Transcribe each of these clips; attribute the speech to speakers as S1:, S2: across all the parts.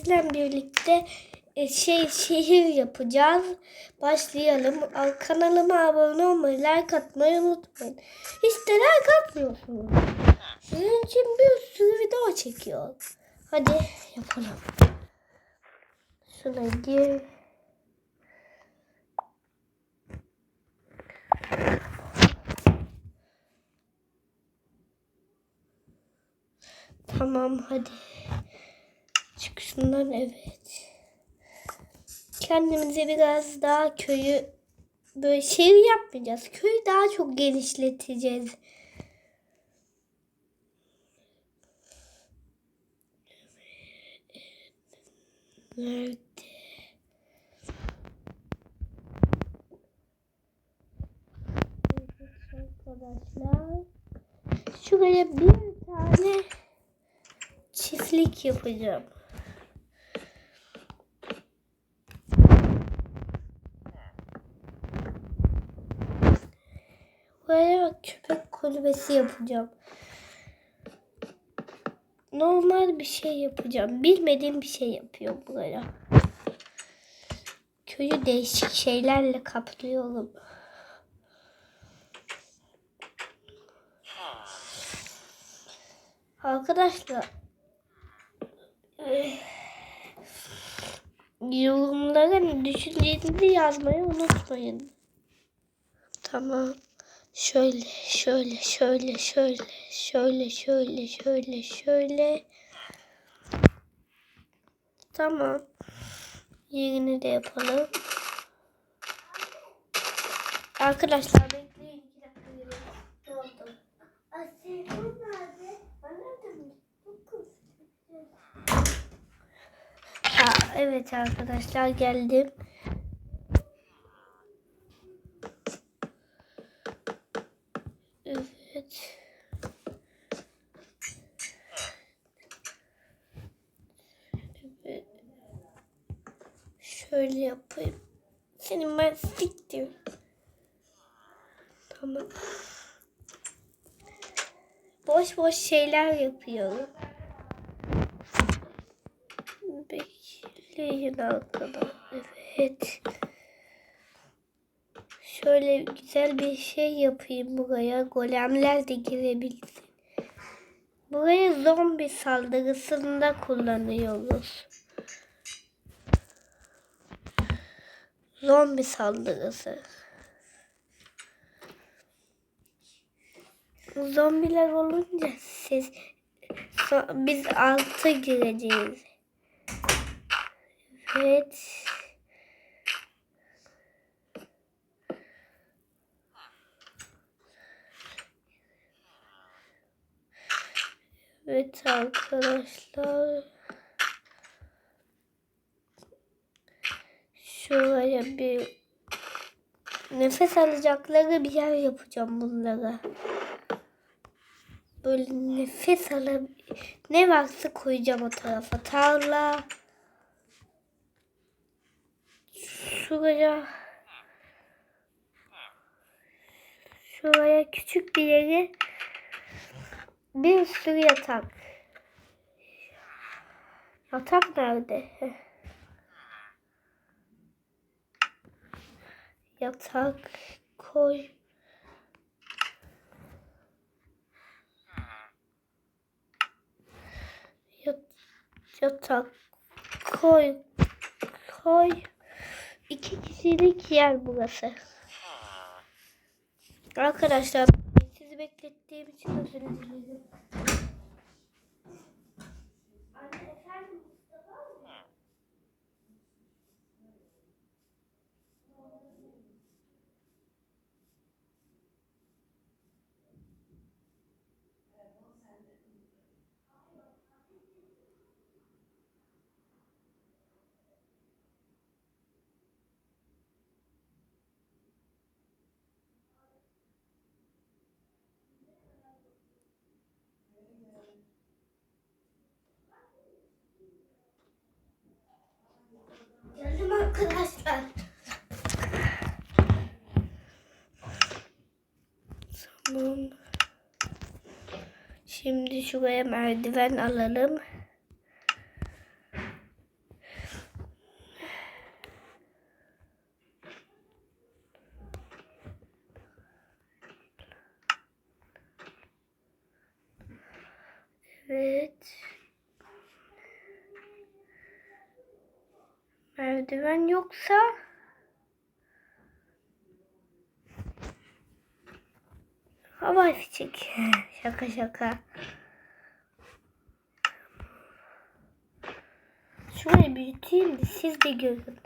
S1: sizle birlikte e, şey şehir yapacağız. Başlayalım. Al- Kanalıma abone olmayı, like atmayı unutmayın. Hiç de like atmıyorsunuz. Sizin için bir sürü video çekiyor. Hadi yapalım. Şuna gir. Tamam hadi. Çık şundan evet. Kendimize biraz daha köyü böyle şehir yapmayacağız. Köyü daha çok genişleteceğiz. Nerede? Arkadaşlar. Şuraya bir tane çiftlik yapacağım. Buraya köpek kulübesi yapacağım. Normal bir şey yapacağım. Bilmediğim bir şey yapıyorum buraya. Köyü değişik şeylerle kaplıyorum. Arkadaşlar eh, yorumlara düşüncenizi yazmayı unutmayın. Tamam. Şöyle, şöyle, şöyle, şöyle, şöyle, şöyle, şöyle, şöyle. Tamam. Yerini de yapalım. Arkadaşlar bekleyin. iki dakika Ha, evet arkadaşlar geldim. Evet. Evet. Şöyle yapayım. Senin ben siktim. Tamam. Boş boş şeyler yapıyorum. Bekleyin arkadaşlar. Evet. Şöyle güzel bir şey yapayım buraya. Golemler de girebilsin. Burayı zombi saldırısında kullanıyoruz. Zombi saldırısı. Zombiler olunca siz biz altı gireceğiz. Evet. Evet arkadaşlar. Şuraya bir nefes alacakları bir yer yapacağım bunlara. Böyle nefes alıp ne varsa koyacağım o tarafa. Tarla. Şuraya. Şuraya küçük bir yere bir sürü yatak. Yatak nerede? Yatak koy. Yat- yatak koy. Koy. İki kişilik yer burası. Arkadaşlar sizi beklettiğim için özür dilerim. Şimdi şuraya merdiven alalım. Evet. Merdiven yoksa hava fişek. şaka şaka. Şurayı büyüteyim de siz de görün.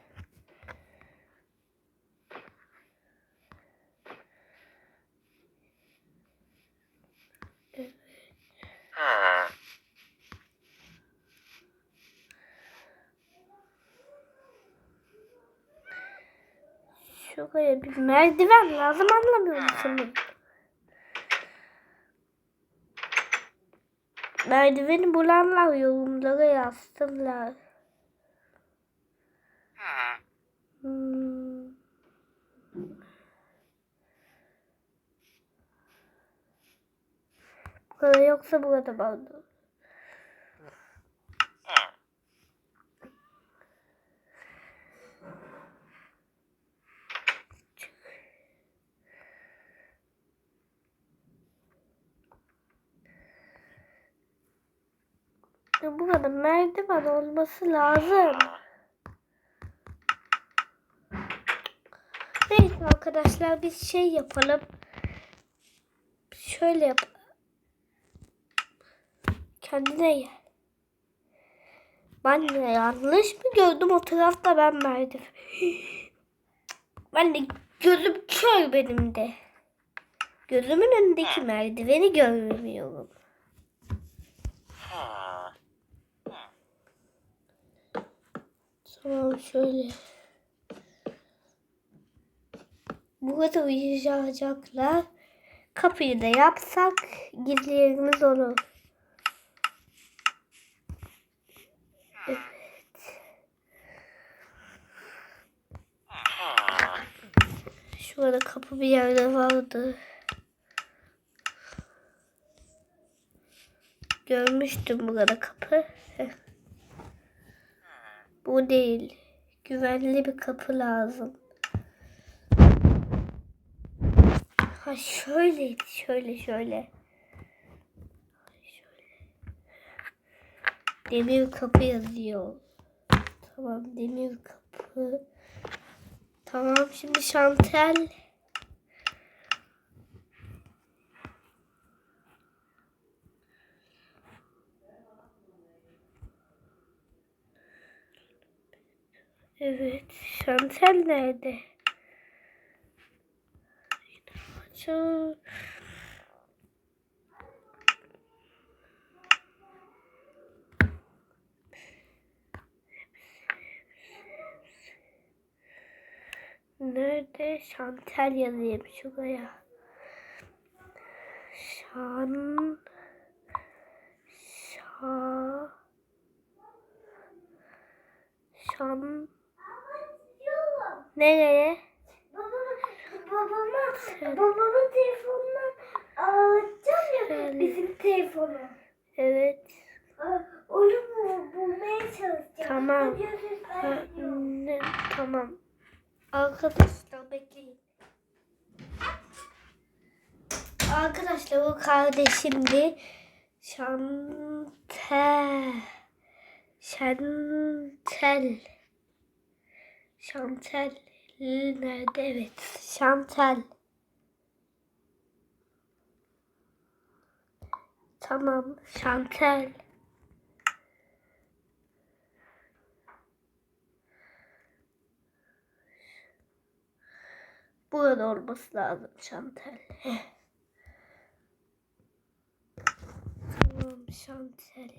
S1: Şuraya bir merdiven lazım anlamıyor musunuz? Merdiveni bulanlar yorumlara yazsınlar. Hmm. Burada yoksa burada vardı. Ya Burada merdiven olması lazım. Neyse arkadaşlar biz şey yapalım. Şöyle yap. Kendine gel. Ben de yanlış mı gördüm o tarafta ben merdiven. Ben de gözüm kör benim de. Gözümün önündeki merdiveni görmüyorum. Tamam şöyle. Burada uyuyacaklar. Kapıyı da yapsak gizli olur. Evet. Şurada kapı bir yerde vardı. Görmüştüm burada kapı. Bu değil. Güvenli bir kapı lazım. Ha şöyle, şöyle, şöyle. Şöyle. Demir kapı yazıyor. Tamam, demir kapı. Tamam, şimdi şantel. Evet, şantel nerede? Çok... Nerede? Şantel yazayım şuraya. Şan... Şa... Şan... Nereye?
S2: Babama, babamın telefonundan alacağım ya
S1: Şöyle.
S2: bizim telefonu.
S1: Evet.
S2: Onu bu, bulmaya çalışacağım.
S1: Tamam. Ha, ne, tamam. Arkadaşlar bekleyin. Arkadaşlar o kardeşimdi. Şantel. Şantel. Şantel. Nerede? Evet. Şantel. Tamam. Şantel. Burada olması lazım şantel. Tamam şantel.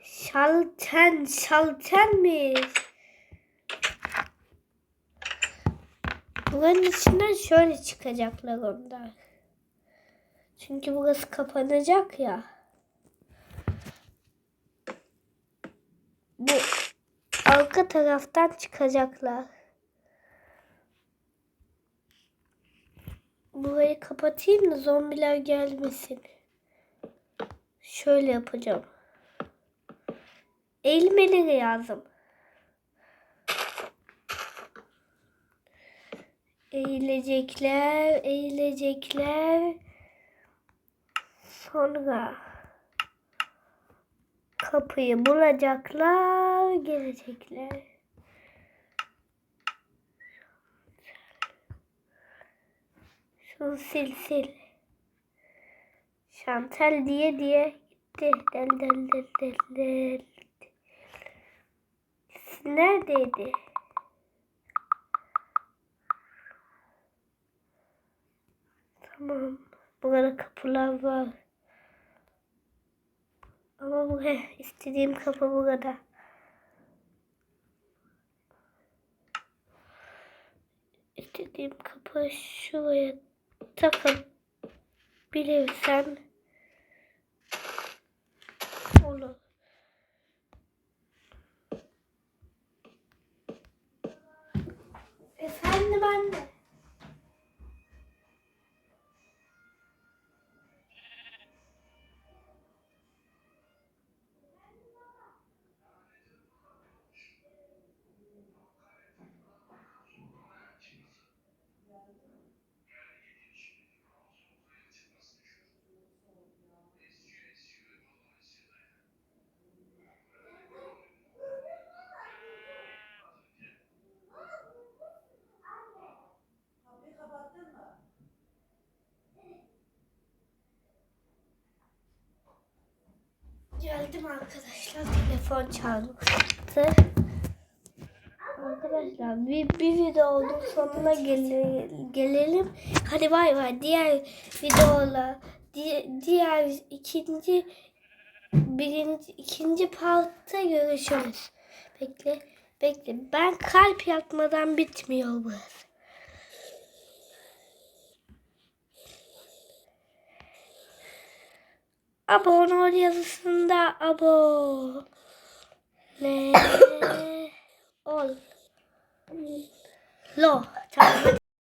S1: Şalten, şaltenmiş. Buranın içinden şöyle çıkacaklar onlar. Çünkü burası kapanacak ya. Bu arka taraftan çıkacaklar. Burayı kapatayım da zombiler gelmesin. Şöyle yapacağım. Eğilmeleri lazım. Eğilecekler, eğilecekler. Sonra kapıyı bulacaklar, gelecekler. Şunu sil sil. Şantel diye diye gitti. Del del del del del. Neredeydi? Tamam. Burada kapılar var. Ama bu istediğim kapı burada. İstediğim kapı şuraya takabilirsem Geldim arkadaşlar. Telefon çalmıştı. Arkadaşlar bir, bir videonun sonuna gele, gelelim. Hadi bay bay. Diğer videola di, diğer ikinci birinci ikinci partta görüşürüz. Bekle. Bekle. Ben kalp yapmadan bitmiyor burası. Abone ol yazısında abo. Ne ol. Lo. Tamam.